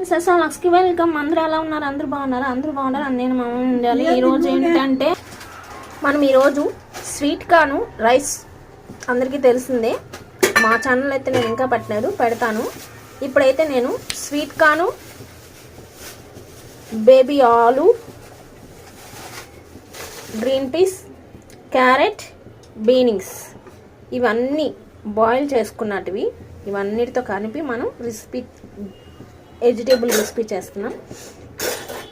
ససాలక్స్కి welcome. అందరూ ఎలా ఉన్నారు? అందరూ బాగున్నారు? అందరూ బాగున్నారు? నేను మా ఉండాలి. ఈరోజు ఏంటంటే మనం ఈరోజు స్వీట్ కాను రైస్ అందరికీ తెలిసిందే. మా ఛానల్ అయితే నేను ఇంకా పెట్టలేదు పెడతాను. ఇప్పుడైతే నేను స్వీట్ కాను బేబీ ఆలు గ్రీన్ పీస్ క్యారెట్ బీనింగ్స్ ఇవన్నీ బాయిల్ చేసుకున్నటివి ఇవన్నిటితో కలిపి మనం రెసిపీ వెజిటేబుల్ రెసిపీ చేస్తున్నాం.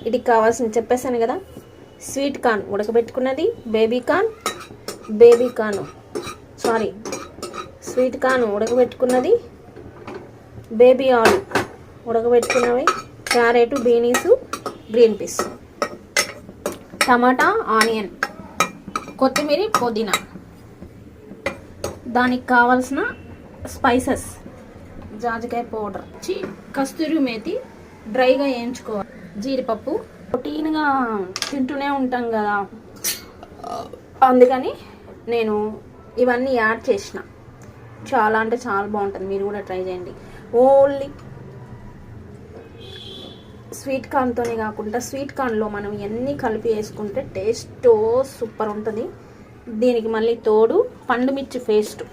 ఇది కావాల్సిన చెప్పేసాను కదా. Sweet corn ఉడకబెట్టుకున్నది baby corn baby corn sorry sweet corn ఉడకబెట్టుకున్నది baby oil ఉడకబెట్టుకున్నవి క్యారెట్ బీనీసు గ్రీన్ పీస్ టమాటా ఆనియన్ కొత్తిమీర పుదీనా. దానికి కావాల్సిన స్పైసెస్. జాజికాయ పౌడర్. వచ్చి కస్తూరి మేతి డ్రైగా వేయించుకోవాలి. జీడిపప్పు. ప్రోటీన్గా తింటూనే ఉంటాం కదా. అందుకని నేను ఇవన్నీ యాడ్ చేసిన. చాలా అంటే చాలా బాగుంటుంది. మీరు కూడా ట్రై చేయండి. ఓన్లీ స్వీట్ కార్న్తోనే కాకుండా స్వీట్ కార్న్లో మనం ఎన్ని కలిపి వేసుకుంటే టేస్ట్ సూపర్ ఉంటుంది. దీనికి మళ్ళీ తోడు పండు మిర్చి పేస్ట్.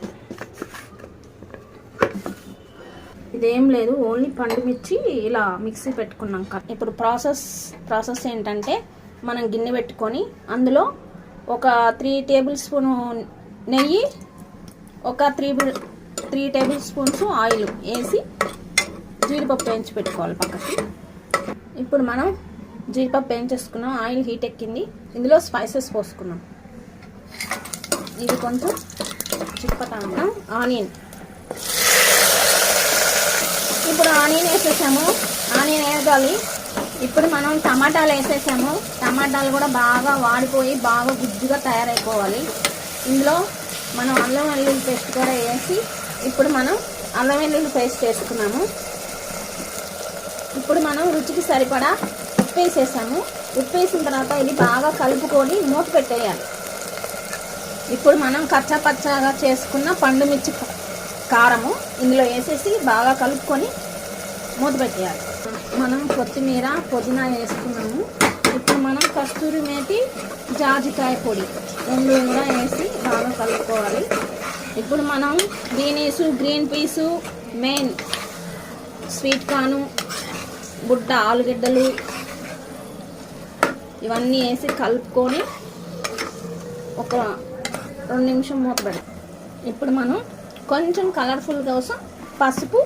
ఇదేం లేదు ఓన్లీ పండు మిర్చి ఇలా మిక్సీ పెట్టుకున్నాం క- ఇప్పుడు ప్రాసెస్ ప్రాసెస్ ఏంటంటే మనం గిన్నె పెట్టుకొని అందులో ఒక త్రీ టేబుల్ స్పూన్ నెయ్యి ఒక three three tablespoons oil వేసి జీడిపప్పు వేయించి పెట్టుకోవాలి పక్కకి. ఇప్పుడు మనం జీడిపప్పు వేయించేసుకున్నాం ఆయిల్ హీట్ ఎక్కింది. ఇందులో స్పైసెస్ పోసుకున్నాం. ఇది కొంచెం చిప్పతా ఆనియన్. ఆనియన్ వేసేసాము. ఆనియన్ వేయాలి ఇప్పుడు మనం టమాటాలు వేసేసాము. టమాటాలు కూడా బాగా వాడిపోయి బాగా గుజ్జుగా తయారైపోవాలి. ఇందులో మనం అల్లం వెల్లుల్లి పేస్ట్ కూడా వేసి ఇప్పుడు మనం అల్లం వెల్లుల్లి పేస్ట్ వేసుకున్నాము ఇప్పుడు మనం రుచికి సరిపడా ఉప్పు వేసేసాము. ఉప్పు వేసిన తర్వాత ఇది బాగా కలుపుకొని మూత పెట్టేయాలి. ఇప్పుడు మనం కచ్చాపచ్చగా చేసుకున్న పండు మిర్చి కారము ఇందులో వేసేసి బాగా కలుపుకొని మూత పెట్టేయాలి. మనం కొత్తిమీర పుదీనా వేసుకున్నాము. ఇప్పుడు మనం కస్తూరి మేటి జాజికాయ పొడి రెండు కూడా వేసి బాగా కలుపుకోవాలి. ఇప్పుడు మనం beans green peas main sweet corn గుడ్డ ఆలుగడ్డలు ఇవన్నీ వేసి కలుపుకొని ఒక రెండు నిమిషం మూత పెడతాం ఇప్పుడు మనం కొంచెం కలర్ఫుల్ కోసం పసుపు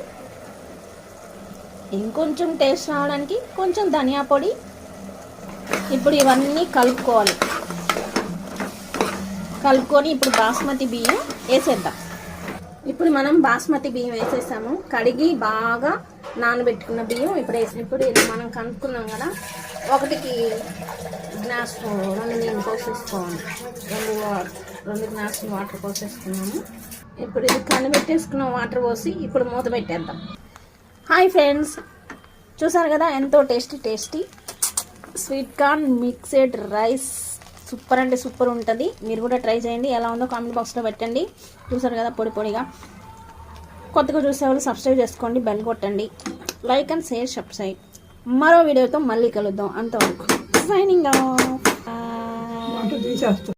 ఇంకొంచెం టేస్ట్ రావడానికి కొంచెం ధనియా పొడి. ఇప్పుడు ఇవన్నీ కలుపుకోవాలి. కలుపుకొని ఇప్పుడు బాస్మతి బియ్యం వేసేద్దాం. ఇప్పుడు మనం బాస్మతి బియ్యం వేసేసాము. కడిగి బాగా నానబెట్టుకున్న బియ్యం ఇప్పుడు వేసి ఇప్పుడు ఇది మనం కనుక్కున్నాం కదా ఒకటికి గ్లాస్ రెండు నీళ్ళు పోసేసుకోవాలి. రెండు రెండు గ్లాసులు వాటర్ పోసేసుకున్నాము. ఇప్పుడు ఇది కనిపెట్టేసుకున్న వాటర్ పోసి ఇప్పుడు మూత పెట్టేద్దాం. Hi friends. చూసారు కదా ఎంతో tasty tasty. Sweet corn mixed rice. Super అంటే సూపర్ ఉంటుంది. మీరు కూడా ట్రై చేయండి. ఎలా ఉందో కామెంట్ బాక్స్లో పెట్టండి. చూసారు కదా పొడి పొడిగా. కొత్తగా చూసేవాళ్ళు సబ్స్క్రైబ్ చేసుకోండి బెల్ కొట్టండి. Like and share subscribe. మరో వీడియోతో మళ్ళీ కలుద్దాం. అంతవరకు సైనింగ్ వంట